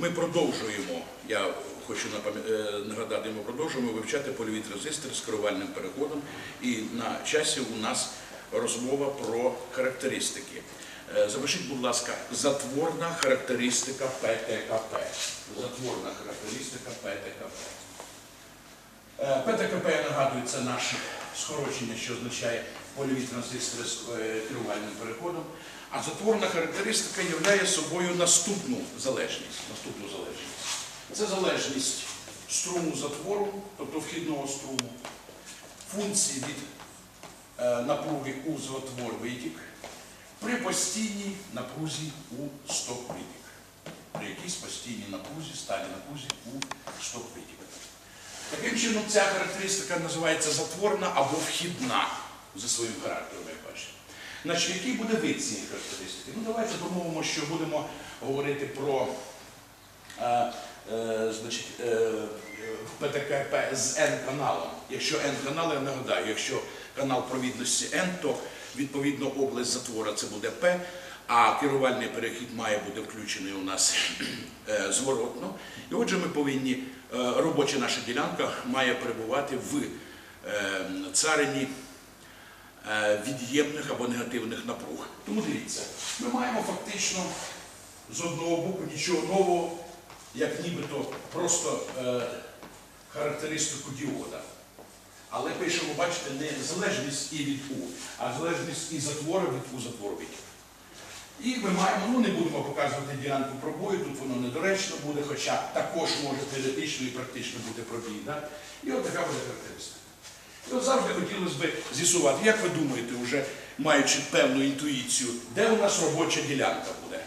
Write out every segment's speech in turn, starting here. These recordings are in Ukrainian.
Ми продовжуємо, я хочу е, нагадати, ми продовжуємо вивчати польові транзистори з керувальним переходом. І на часі у нас розмова про характеристики. Е, Запишіть, будь ласка, затворна характеристика ПТКП. Затворна характеристика ПТКП. Е, ПТКП, я нагадую, це наше скорочення, що означає польові транзистори з е, керувальним переходом. А затворна характеристика являє собою наступну залежність. Наступну залежність. Це залежність струму затвору, тобто вхідного струму, функції від е, напруги у затвор витік при постійній напрузі у сток витік. При якійсь постійній напрузі, сталі напрузі у сток витік. Таким чином, ця характеристика називається затворна або вхідна за своїм характером, як бачите. Значить, який буде вид цієї характеристики? Ну, давайте домовимо, що будемо говорити про е, е, значить, е, ПТКП з N-каналом. Якщо N-канал, я нагадаю, якщо канал провідності N, то відповідно область затвора це буде P, а керувальний перехід має бути включений у нас е, зворотно. І отже, ми повинні, е, робоча наша ділянка має перебувати в е, царині від'ємних або негативних напруг. Тому дивіться, ми маємо фактично з одного боку нічого нового, як нібито просто е, характеристику діода. Але пишемо, бачите, не залежність і від У, а залежність і затвору від У затвору від. І ми маємо, ну не будемо показувати ділянку пробою, тут воно недоречно буде, хоча також може теоретично і практично бути пробій. Да? І от така буде характеристика. І от завжди хотілося б з'ясувати, як ви думаєте, вже маючи певну інтуїцію, де у нас робоча ділянка буде?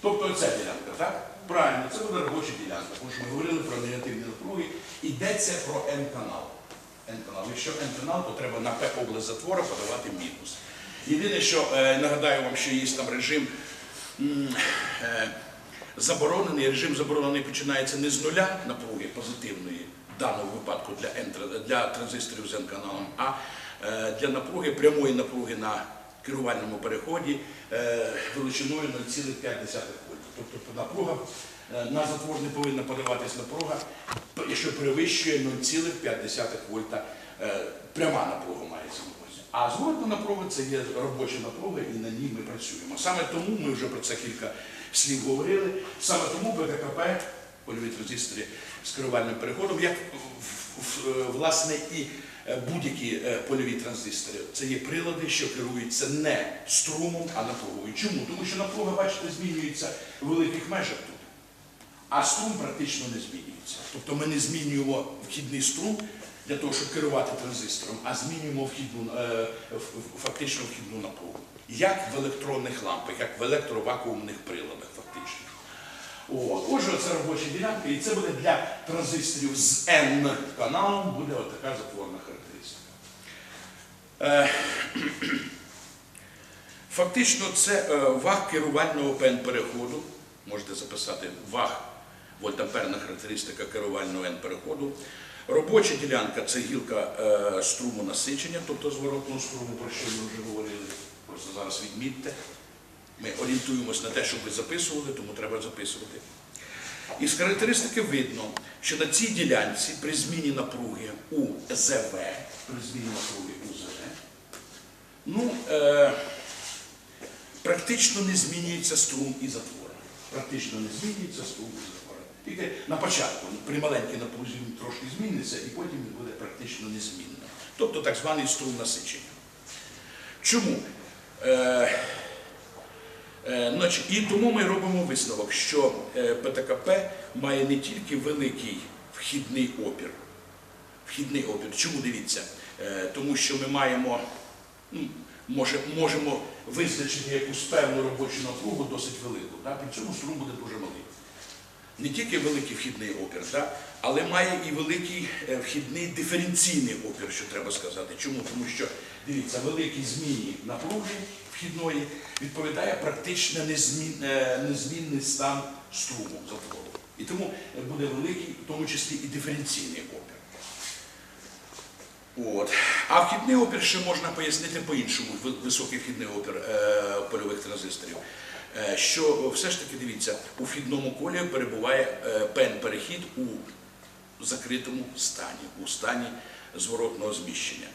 Тобто оця ділянка, так? Правильно, це буде робоча ділянка, тому що ми говорили про негативні напруги. Йдеться про N-канал. N-канал. Якщо N-канал, то треба на П область затвора подавати мінус. Єдине, що е, нагадаю вам, що є там режим е, заборонений. Режим заборонений починається не з нуля напруги позитивної, в даному випадку для, для транзисторів з N-каналом, а е, для напруги, прямої напруги на керувальному переході е, величиною 0,5 вольт. Тобто напруга е, на затвор повинна подаватись напруга, якщо перевищує 0,5 вольта. Пряма напруга мається на. А зворотна напруга це є робоча напруга, і на ній ми працюємо. Саме тому ми вже про це кілька слів говорили. Саме тому ПТКП, польові транзистори з керувальним переходом, як власне і е, будь-які е, польові транзистори, це є прилади, що керуються не струмом, а напругою. Чому? Тому що напруга, бачите, змінюється в великих межах тут. А струм практично не змінюється. Тобто ми не змінюємо вхідний струм для того, щоб керувати транзистором, а змінюємо вхідну, е, фактично вхідну напругу. Як в електронних лампах, як в електровакуумних приладах, фактично. От. Отже, це робоча ділянка, і це буде для транзисторів з N каналом, буде отака затворна характеристика. Е, Фактично, це е, ваг керувального пен-переходу. Можете записати ваг вольтамперна характеристика керувального N-переходу. Робоча ділянка це гілка е, струму насичення, тобто зворотного струму, про що ми вже говорили. Просто зараз відмітьте. Ми орієнтуємось на те, щоб ви записували, тому треба записувати. Із характеристики видно, що на цій ділянці при зміні напруги у ЗВ, при зміні напруги у ЗВ, ну, е, практично не змінюється струм і затвора. Практично не змінюється струм і затвора. Тільки на початку при маленькій напрузі він трошки зміниться, і потім він буде практично незмінним. Тобто так званий струм насичення. Чому? Е, І тому ми робимо висновок, що е, ПТКП має не тільки великий вхідний опір. Вхідний опір. Чому дивіться? Е, Тому що ми маємо, ну, може, можемо визначити якусь певну робочу напругу досить велику. Да? При цьому струм буде дуже малий. Не тільки великий вхідний опір, да? але має і великий е, вхідний диференційний опір, що треба сказати. Чому? Тому що, дивіться, великій зміні напруги вхідної відповідає практично е, незмінний стан струму затвору. І тому буде великий, в тому числі і диференційний опір. От. А вхідний опір ще можна пояснити по-іншому, високий вхідний опір е, польових транзисторів. е, що все ж таки дивіться, у вхідному колі перебуває е, пен-перехід у закритому стані, у стані зворотного зміщення.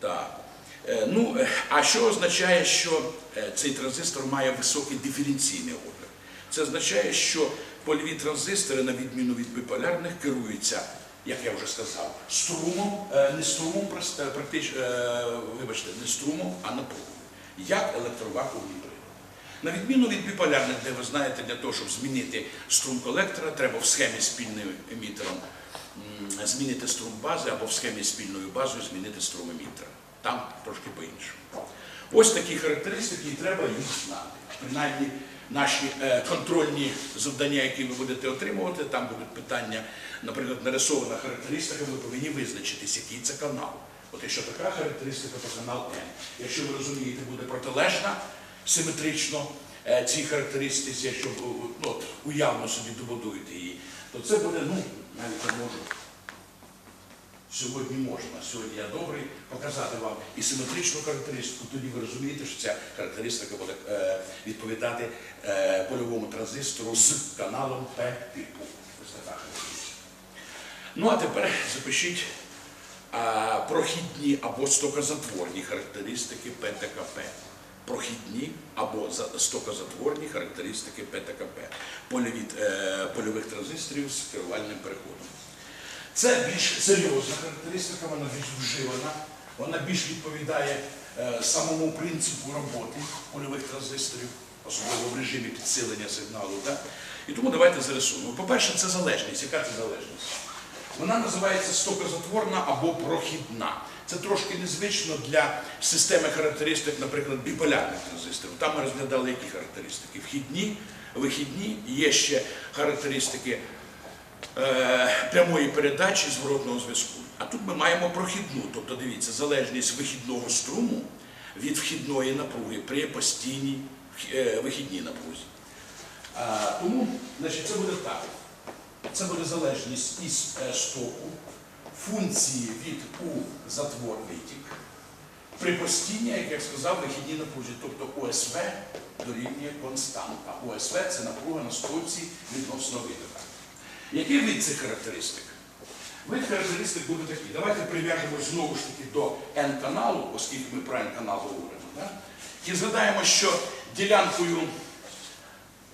Так. Е, Ну, е, а що означає, що е, цей транзистор має високий диференційний опір? Це означає, що польові транзистори, на відміну від биполярних, керуються, як я вже сказав, струмом, не струмом, вибачте, не струмом, а напругою, як електроваковий прилад. На відміну від біполярних, де ви знаєте, для того, щоб змінити струм колектора, треба в схемі спільним емітером змінити струм бази або в схемі спільною базою змінити струм емітера. Там трошки по-іншому. Ось такі характеристики, і треба їх знати. Принаймні, наші е, контрольні завдання, які ви будете отримувати, там будуть питання, наприклад, нарисована характеристика, ви повинні визначитись, який це канал. От якщо така характеристика, то канал N. Якщо ви розумієте, буде протилежна симетрично е, цій характеристиці, якщо ну, уявно собі добудуєте її, то це буде, ну, навіть не можу. Сьогодні можна, сьогодні я добрий показати вам і симетричну характеристику, тоді ви розумієте, що ця характеристика буде е, відповідати е, польовому транзистору з каналом П-типу. Ну а тепер запишіть прохідні або стокозатворні характеристики ПТКП. Прохідні або стокозатворні характеристики ПТКП. Е, польових транзисторів з керувальним переходом. Це більш серйозна характеристика, вона більш вживана, вона більш відповідає е, самому принципу роботи польових транзисторів, особливо в режимі підсилення сигналу. Так? І тому давайте зарисуємо. По-перше, це залежність. Яка це залежність? Вона називається стокозатворна або прохідна. Це трошки незвично для системи характеристик, наприклад, біполярних транзисторів. Там ми розглядали які характеристики? Вхідні, вихідні, є ще характеристики е, прямої передачі зворотного зв'язку. А тут ми маємо прохідну, тобто дивіться, залежність вихідного струму від вхідної напруги при постійній е, вихідній напрузі. Тому значить, це буде так. Це буде залежність із е, стоку, функції від у затвор витік, при постійній, як я сказав, вихідній напрузі, тобто ОСВ дорівнює константа. ОСВ це напруга на стовці відносно витока. Який вид цих характеристик? Вид характеристик буде такий. Давайте прив'яжемо знову ж таки до N-каналу, оскільки ми про N-канал говоримо. Да? І згадаємо, що ділянкою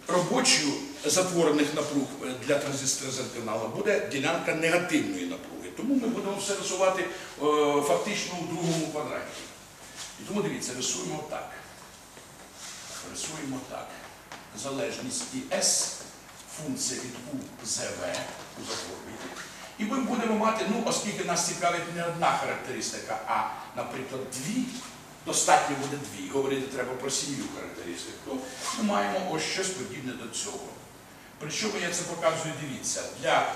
робочою затворених напруг е, для транзистора з N-каналу буде ділянка негативної напруги. Тому ми будемо все рисувати е, фактично у другому квадраті. І тому дивіться, рисуємо так. Рисуємо так. Залежність ІС, функція від У ЗВ, у затворюві. І ми будемо мати, ну, оскільки нас цікавить не одна характеристика, а, наприклад, дві, достатньо буде дві. Говорити треба про сім'ю характеристик, то ми маємо ось щось подібне до цього. Причому я це показую, дивіться, для,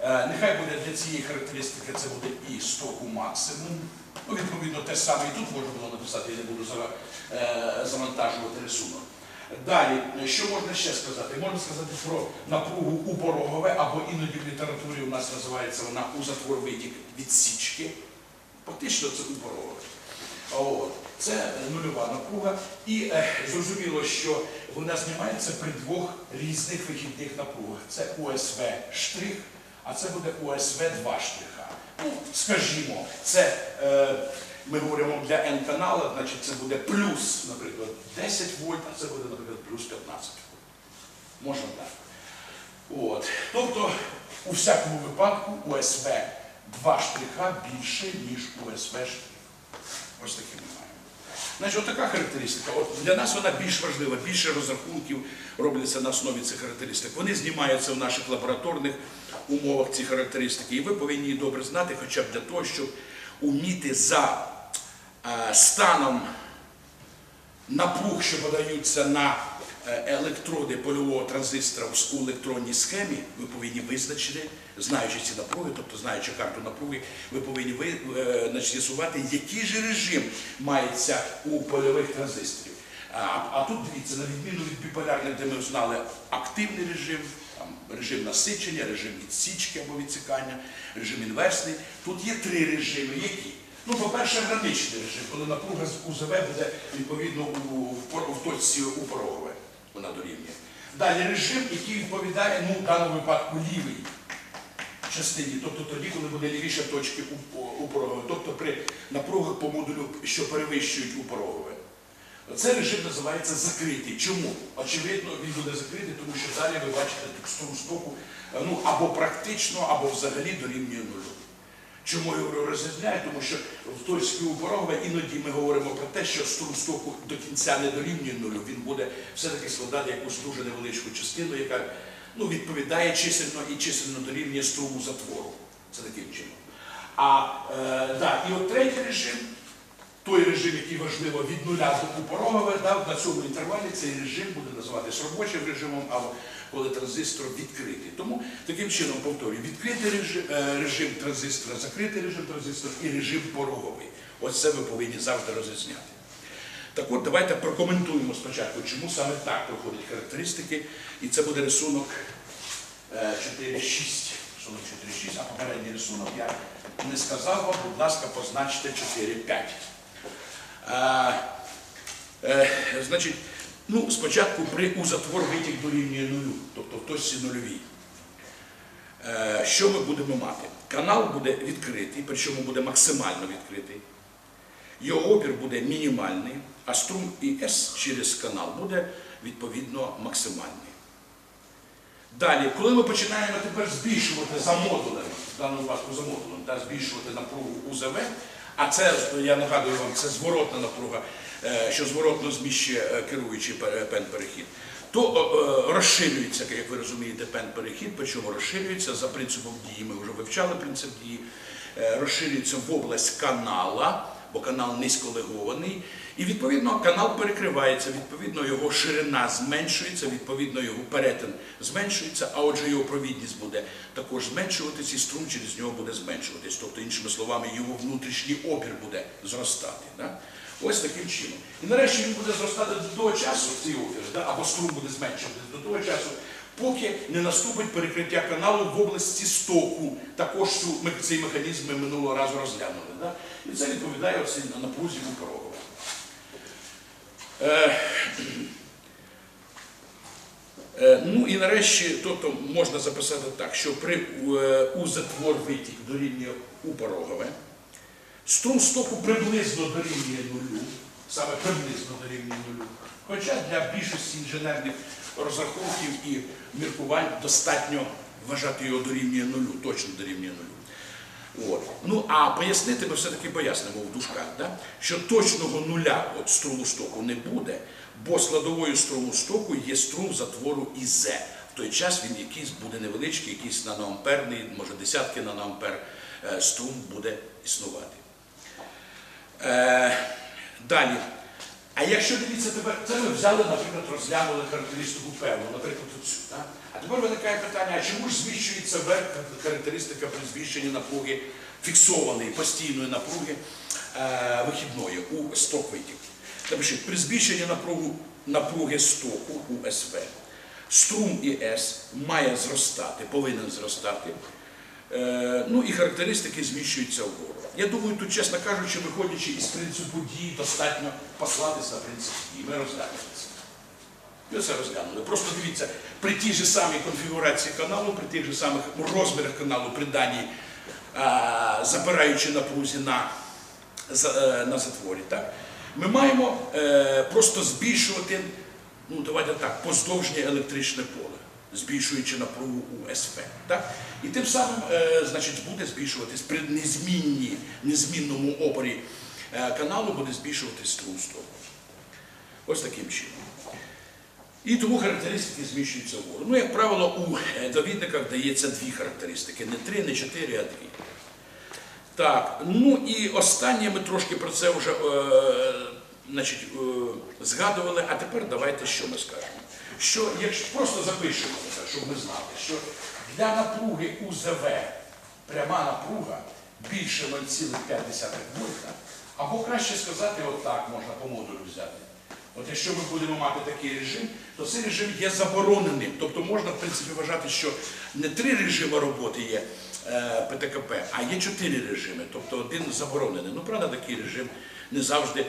е, нехай буде для цієї характеристики це буде і стоку максимум. Ну, відповідно, те саме і тут можна було написати, я не буду е, завантажувати рисунок. Далі, що можна ще сказати? Можна сказати про напругу у порогове, або іноді в літературі у нас називається вона у затвор витік відсічки. Фактично це у порогове. Це нульова напруга. І е, зрозуміло, що вона знімається при двох різних вихідних напругах. Це ОСВ штрих, а це буде ОСВ 2 штриха. Ну, скажімо, це е, ми говоримо для N-канала, значить це буде плюс, наприклад, 10 вольт, а це буде, наприклад, плюс 15 вольт. Можна так. От. Тобто, у всякому випадку ОСВ 2 штриха більше, ніж ОСВ штрих. Ось такі ми маємо. Значить, отака характеристика. От для нас вона більш важлива, більше розрахунків робляться на основі цих характеристик. Вони знімаються в наших лабораторних умовах, ці характеристики, і ви повинні їх добре знати, хоча б для того, щоб уміти за станом напруг, що подаються на е, електроди польового транзистора у електронній схемі, ви повинні визначити, знаючи ці напруги, тобто знаючи карту напруги, ви повинні ви, е, з'ясувати, який же режим мається у польових транзисторів. А, а тут дивіться, на відміну від біполярних, де ми знали активний режим, там, режим насичення, режим відсічки або відсікання, режим інверсний. Тут є три режими. Які? Ну, по-перше, граничний режим, коли напруга з УЗВ буде відповідно у, в, точці упорогове, вона дорівнює. Далі режим, який відповідає, ну, в даному випадку лівий частині, тобто тоді, коли буде лівіша точки у- упорогове, тобто при напругах по модулю, що перевищують упорогове. Цей режим називається закритий. Чому? Очевидно, він буде закритий, тому що далі ви бачите текстуру стоку е, ну, або практично, або взагалі дорівнює нулю. Чому я говорю розрізняю? Тому що в точці упорогове іноді ми говоримо про те, що струм стоку до кінця не дорівнює нулю, він буде все-таки складати якусь дуже невеличку частину, яка ну, відповідає чисельно і чисельно дорівнює струму затвору. Це таким чином. А е, да, і от третій режим, той режим, який важливо від нуля до упорогове, да, на цьому інтервалі цей режим буде називатись робочим режимом, або коли транзистор відкритий. Тому таким чином повторюю, відкритий режим, е, режим транзистора, закритий режим транзистора і режим пороговий. Ось це ви повинні завжди розрізняти. Так от, давайте прокоментуємо спочатку, чому саме так проходять характеристики, і це буде рисунок е, 4.6. 4.6, а попередній рисунок я не сказав вам, будь ласка, позначте 4.5. Е, е, значить, ну, спочатку при у затвор витік дорівнює нулю, тобто в точці нульовій. Е, що ми будемо мати? Канал буде відкритий, причому буде максимально відкритий. Його опір буде мінімальний, а струм ІС через канал буде відповідно максимальний. Далі, коли ми починаємо тепер збільшувати за модулем, в даному випадку за модулем, та збільшувати напругу УЗВ, а це, я нагадую вам, це зворотна напруга, що зворотно зміщує е, керуючий пе- пен-перехід, то е, е, розширюється, як ви розумієте, пен-перехід, причому розширюється за принципом дії. Ми вже вивчали принцип дії, е, розширюється в область канала, бо канал низьколегований, і відповідно канал перекривається, відповідно його ширина зменшується, відповідно його перетин зменшується, а отже його провідність буде також зменшуватись, і струм через нього буде зменшуватись. Тобто, іншими словами, його внутрішній опір буде зростати. Да? Ось таким чином. І нарешті він буде зростати до того часу, цей опір, да? або струм буде зменшуватись до того часу, поки не наступить перекриття каналу в області стоку. Також ми цей механізм ми минулого разу розглянули. Да? І це відповідає на напрузі упорогове. Е, е, Ну і нарешті, тобто можна записати так, що при е, у затвор витік дорівнює упорогове, струм стоку приблизно дорівнює нулю, саме приблизно дорівнює нулю. Хоча для більшості інженерних розрахунків і міркувань достатньо вважати його дорівнює нулю, точно дорівнює нулю. От. Ну а пояснити ми все-таки пояснимо в дужках, да? що точного нуля от струму стоку не буде, бо складовою струму стоку є струм затвору ІЗ. В той час він якийсь буде невеличкий, якийсь наноамперний, може десятки наноампер е, струм буде існувати. Е, далі. А якщо дивіться тепер, це ми взяли, наприклад, розглянули характеристику певну, наприклад, оцю. Так? А тепер виникає питання, а чому ж зміщується вверх характеристика при збільшенні напруги фіксованої, постійної напруги е, вихідної у сток витік? Напишіть, при збільшенні напругу, напруги стоку у СВ струм ІС має зростати, повинен зростати. Е, ну і характеристики зміщуються вгору. Я думаю, тут, чесно кажучи, виходячи із принципу дії, достатньо послатися на принцип. Ми розглянули це. Ми це розглянули. Просто дивіться, при тій же самій конфігурації каналу, при тих же самих розмірах каналу, при даній а, запираючи напрузі на, е, на затворі, так, ми маємо е, просто збільшувати, ну давайте так, поздовжнє електричне поле збільшуючи напругу у СП. І тим самим е, буде збільшуватись при незмінному опорі е, каналу буде збільшуватись струм стоку. Ось таким чином. І тому характеристики зміщуються вгору. Ну, як правило, у е, довідниках дається дві характеристики, не три, не чотири, а дві. Так, ну і останнє ми трошки про це вже згадували, а тепер давайте що ми скажемо. Що якщо просто запишемо це, щоб ми знали, що для напруги УЗВ пряма напруга більше 0,5 вольта, або краще сказати, отак можна по модулю взяти. От якщо ми будемо мати такий режим, то цей режим є забороненим. Тобто можна, в принципі, вважати, що не три режими роботи є е, ПТКП, а є чотири режими. Тобто один заборонений. Ну, правда, такий режим не завжди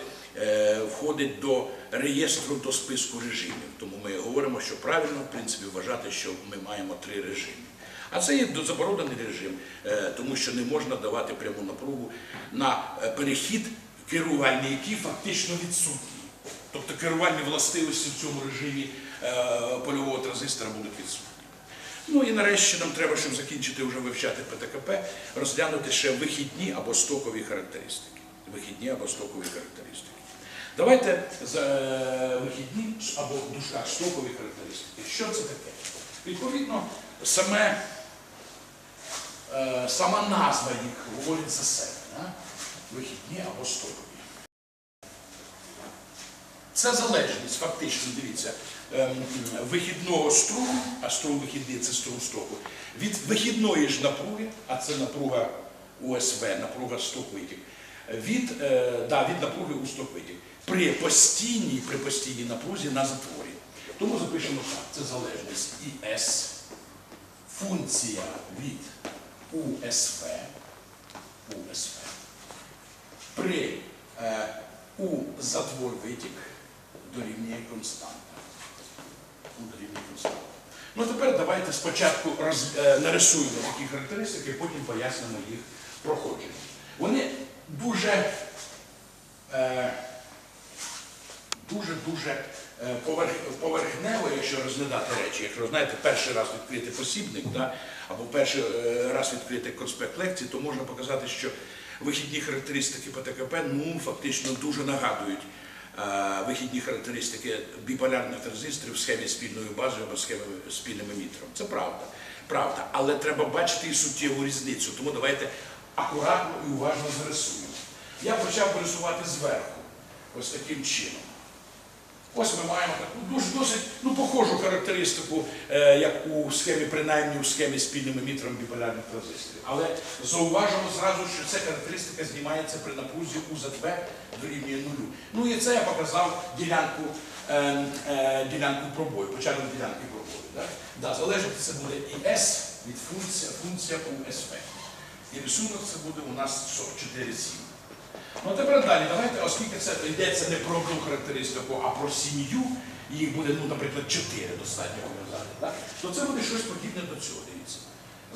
входить до реєстру до списку режимів. Тому ми говоримо, що правильно, в принципі, вважати, що ми маємо три режими. А це є заборонений режим, е, тому що не можна давати пряму напругу на е, перехід керувальний, який фактично відсутній. Тобто керувальні властивості в цьому режимі е, польового транзистора будуть відсутні. Ну і нарешті нам треба, щоб закінчити вже вивчати ПТКП, розглянути ще вихідні або стокові характеристики. Вихідні або стокові характеристики. Давайте за е, вихідні або в дужках характеристики. Що це таке? Відповідно, саме, е, сама назва їх говорить за себе. Да? Вихідні або стокові. Це залежність, фактично, дивіться, ем, вихідного струму, а струм вихідний це струм стоку, від вихідної ж напруги, а це напруга УСВ, напруга сток-витік, від, е, да, від напруги у сток-витік, при постійній, при постійній напрузі на затворі. Тому запишемо так, це залежність ІС, функція від УСВ, УСВ при е, у затвор витік дорівнює константа. У дорівнює константа. Ну тепер давайте спочатку роз, е, нарисуємо такі характеристики, потім пояснимо їх проходження. Вони дуже е, дуже-дуже е, поверхнево, якщо розглядати речі. Якщо знаєте, перший раз відкрити посібник, або перший е, раз відкрити конспект лекції, то можна показати, що вихідні характеристики ПТКП ну, фактично дуже нагадують е, вихідні характеристики біполярних транзисторів в схемі спільної бази або схеми спільним емітером. Це правда. Правда. Але треба бачити і суттєву різницю. Тому давайте акуратно і уважно зарисуємо. Я почав порисувати зверху, ось таким чином. Ось ми маємо таку дуже досить ну, похожу характеристику, е, як у схемі, принаймні у схемі спільним емітером біполярних транзисторів. Але зауважимо зразу, що ця характеристика знімається при напрузі у ЗТБ дорівнює нулю. Ну і це я показав ділянку, е, е, ділянку пробою, початок ділянки пробою. Да? Да, залежить це буде і S від функція, функція у СВ. І рисунок це буде у нас 4,7. Ну тепер далі, давайте, оскільки це йдеться не про одну характеристику, а про сім'ю, їх буде, ну, наприклад, чотири достатньо так? то це буде щось подібне до цього, дивіться.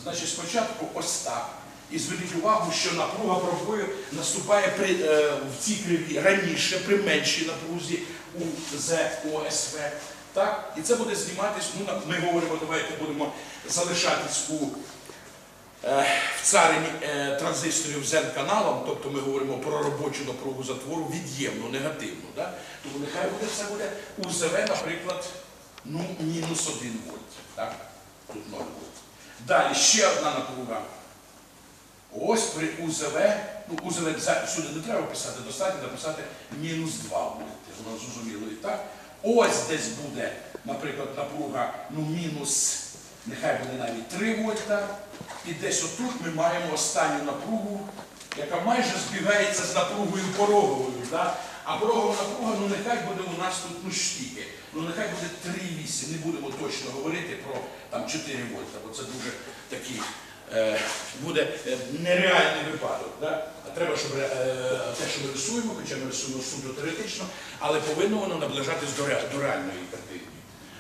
Значить, спочатку ось так. І зверніть увагу, що напруга пробою наступає при, е, в цій криві раніше, при меншій напрузі у ЗОСВ. Так? І це буде зніматись, ну, ми говоримо, давайте будемо залишатись у в царині е, транзисторів з N-каналом, тобто ми говоримо про робочу напругу затвору від'ємну, негативну. Да? Тому нехай буде це буде УЗВ, наприклад, ну, мінус 1 вольт. Так? Тут 0 вольт. Далі ще одна напруга. Ось при УЗВ, ну УЗВ сюди не треба писати, достатньо написати мінус 2 вольти. Воно зрозуміло і так. Ось десь буде, наприклад, напруга ну, мінус, нехай буде навіть 3 вольта. І десь отут ми маємо останню напругу, яка майже збігається з напругою пороговою. Да? А порогова напруга, ну нехай буде у нас тут ну штіки. Ну нехай буде 3,8. Не будемо точно говорити про там 4 вольта, бо це дуже такий е, буде е, нереальний випадок. Да? А треба, щоб е, те, що ми рисуємо, хоча ми рисуємо суто теоретично, але повинно воно наближатись до, ре- до реальної картини.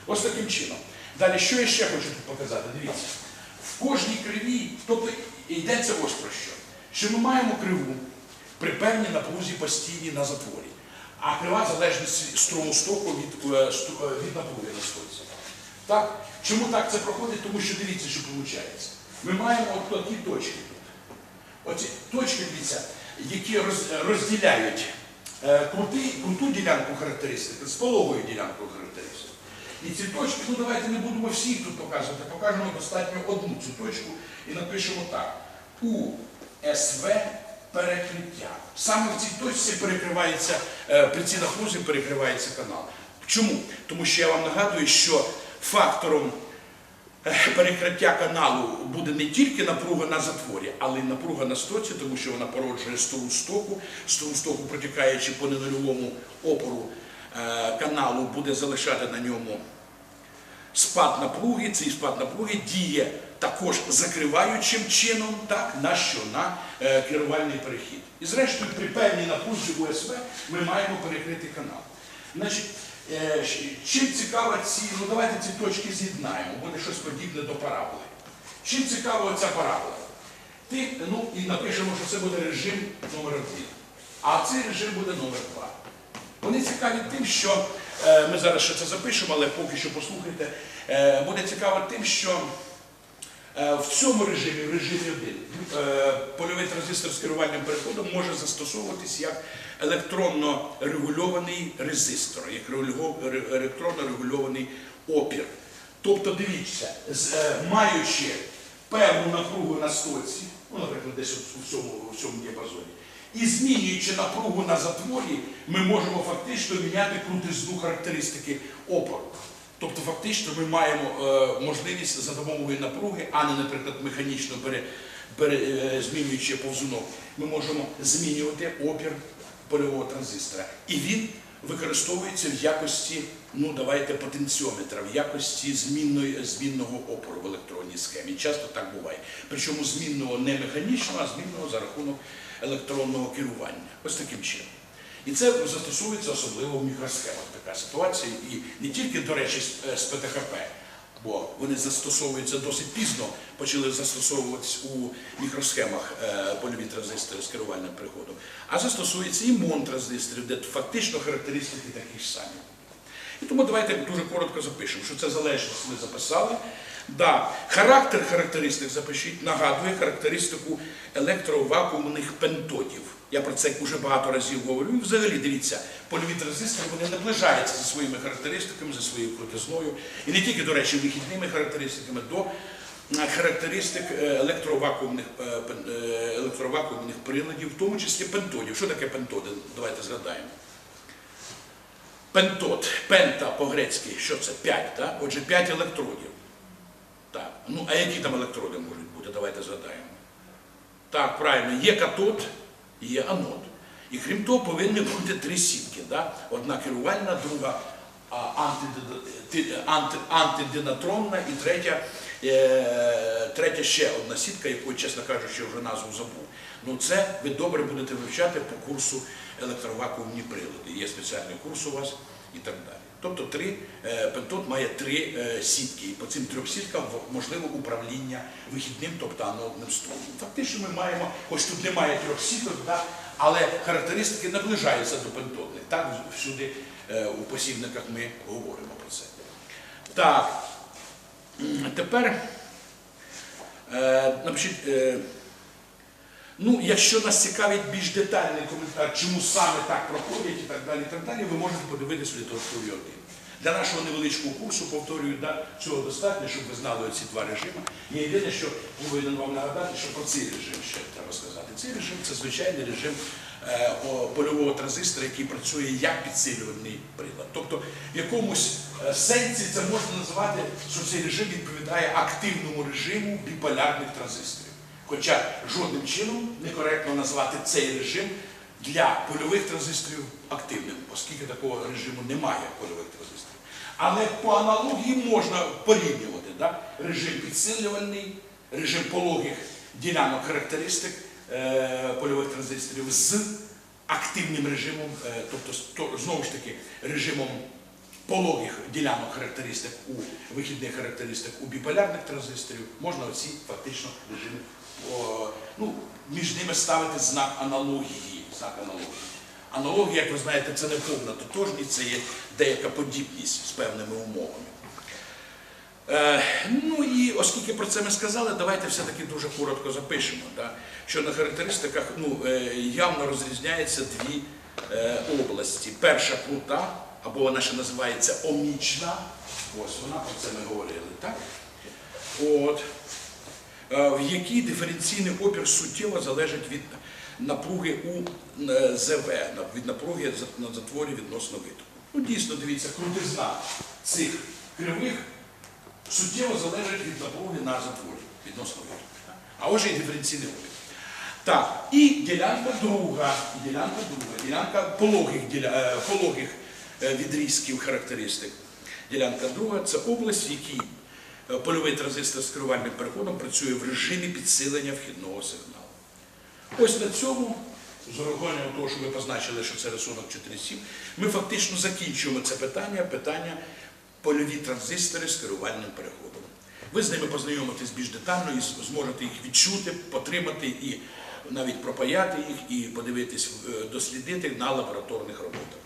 Ось таким чином. Далі, що я ще хочу тут показати? Дивіться. В кожній криві, тобто йдеться ось про що. Що ми маємо криву при певній напрузі постійній на затворі. А крива залежність струму стоку від, е, е, від напруги на стоці. Так? Чому так це проходить? Тому що дивіться, що виходить. Ми маємо от такі точки тут. Оці точки, дивіться, які розділяють е, круту ділянку характеристики з пологою ділянкою характеристики. І ці точки, ну давайте не будемо всіх тут показувати, покажемо достатньо одну цю точку і напишемо так. У СВ перекриття. Саме в цій точці перекривається, е, при цій напрузі перекривається канал. Чому? Тому що я вам нагадую, що фактором е, перекриття каналу буде не тільки напруга на затворі, але й напруга на стоці, тому що вона породжує струм стоку, струм стоку протікаючи по ненульовому опору каналу буде залишати на ньому спад напруги, цей спад напруги діє також закриваючим чином так, на що? На е, керувальний перехід. І зрештою, при певній напрузі УСВ ми маємо перекрити канал. Значить, е, чим цікава ці, ну давайте ці точки з'єднаємо, буде щось подібне до параболи. Чим цікава ця парабола? Ти, ну, і напишемо, що це буде режим номер один. А цей режим буде номер два. Вони цікаві тим, що ми зараз ще це запишемо, але поки що послухайте. Е, буде цікаво тим, що е, в цьому режимі, в режимі 1, е, польовий транзистор з керувальним переходом може застосовуватись як електронно регульований резистор, як електронно регульований опір. Тобто, дивіться, е, маючи певну напругу на стоці, ну, наприклад, десь у у цьому діапазоні, і змінюючи напругу на затворі, ми можемо фактично міняти крутизну характеристики опору. Тобто, фактично, ми маємо е, можливість за допомогою напруги, а не, наприклад, механічно пере, е, змінюючи повзунок, ми можемо змінювати опір польового транзистора. І він використовується в якості, ну давайте, потенціометра, в якості змінного опору в електронній схемі. Часто так буває. Причому змінного не механічного, а змінного за рахунок електронного керування. Ось таким чином. І це застосовується особливо в мікросхемах така ситуація. І не тільки, до речі, з- е, ПТХП, бо вони застосовуються досить пізно, почали застосовуватись у мікросхемах е, польові транзистори з керувальним приходом, а застосується і мон-транзисторів, де фактично характеристики такі ж самі. І тому давайте дуже коротко запишемо, що це залежність ми записали. Да, характер характеристик запишіть, нагадує характеристику електровакуумних пентодів. Я про це вже багато разів говорю. І взагалі дивіться, польові вони наближаються за своїми характеристиками, за своєю крутизною. І не тільки, до речі, вихідними характеристиками до е, характеристик е, електровакуумних, е, електровакуумних приладів, в тому числі пентодів. Що таке пентоди? Давайте згадаємо. Пентод, пента по-грецьки, що це? П'ять, так? Отже, п'ять електродів. Так. Ну, а які там електроди можуть бути? Давайте згадаємо. Так, правильно, є катод, є анод. І крім того, повинні бути три сітки. Да? Одна керувальна, друга антидинатронна і третя, е, третя ще одна сітка, яку, чесно кажучи, вже назву забув. Ну це ви добре будете вивчати по курсу електровакуумні прилади. Є спеціальний курс у вас і так далі. Тобто три, е, пентод має три е, сітки, і по цим трьох сіткам можливо управління вихідним, тобто анодним струмом. Фактично ми маємо, хоч тут немає трьох сіток, да, але характеристики наближаються до пентодних. Так всюди е, у посівниках ми говоримо про це. Так, тепер напишіть. е, Ну, якщо нас цікавить більш детальний коментар, чому саме так проходять і так далі, і так далі, ви можете подивитися в літературі один. Для нашого невеличкого курсу, повторюю, да, цього достатньо, щоб ви знали ці два режими. Я єдине, що повинен вам нагадати, що про цей режим ще треба сказати. Цей режим це звичайний режим е, польового транзистора, який працює як підсилювальний прилад. Тобто в якомусь е, сенсі це можна назвати, що цей режим відповідає активному режиму біполярних транзисторів. Хоча жодним чином некоректно назвати цей режим для польових транзисторів активним, оскільки такого режиму немає польових транзисторів. Але по аналогії можна порівнювати да? режим підсилювальний, режим пологих ділянок характеристик е, польових транзисторів з активним режимом, е, тобто знову ж таки режимом пологих ділянок характеристик у вихідних характеристик у біполярних транзисторів, можна оці фактично режими ну, між ними ставити знак аналогії. Знак аналогії. Аналогія, як ви знаєте, це не повна тотожність, це є деяка подібність з певними умовами. Е, ну і оскільки про це ми сказали, давайте все-таки дуже коротко запишемо, да, що на характеристиках ну, е, явно розрізняються дві е, області. Перша крута, або вона ще називається омічна, ось вона про це ми говорили, так? От, е, в якій диференційний опір суттєво залежить від напруги у е, ЗВ, від напруги на затворі відносно витоку. Ну, дійсно, дивіться, крутизна цих кривих суттєво залежить від напруги на затворі відносно витоку. А отже і диференційний опір. Так, і ділянка друга, ділянка друга, ділянка пологих, діля, е, пологих відрізків характеристик. Ділянка друга це область, в якій е, польовий транзистор з керувальним переходом працює в режимі підсилення вхідного сигналу. Ось на цьому, з урахуванням того, що ви позначили, що це рисунок 4.7, ми фактично закінчуємо це питання, питання польові транзистори з керувальним переходом. Ви з ними познайомитесь більш детально і зможете їх відчути, потримати і навіть пропаяти їх, і подивитись, е, дослідити на лабораторних роботах.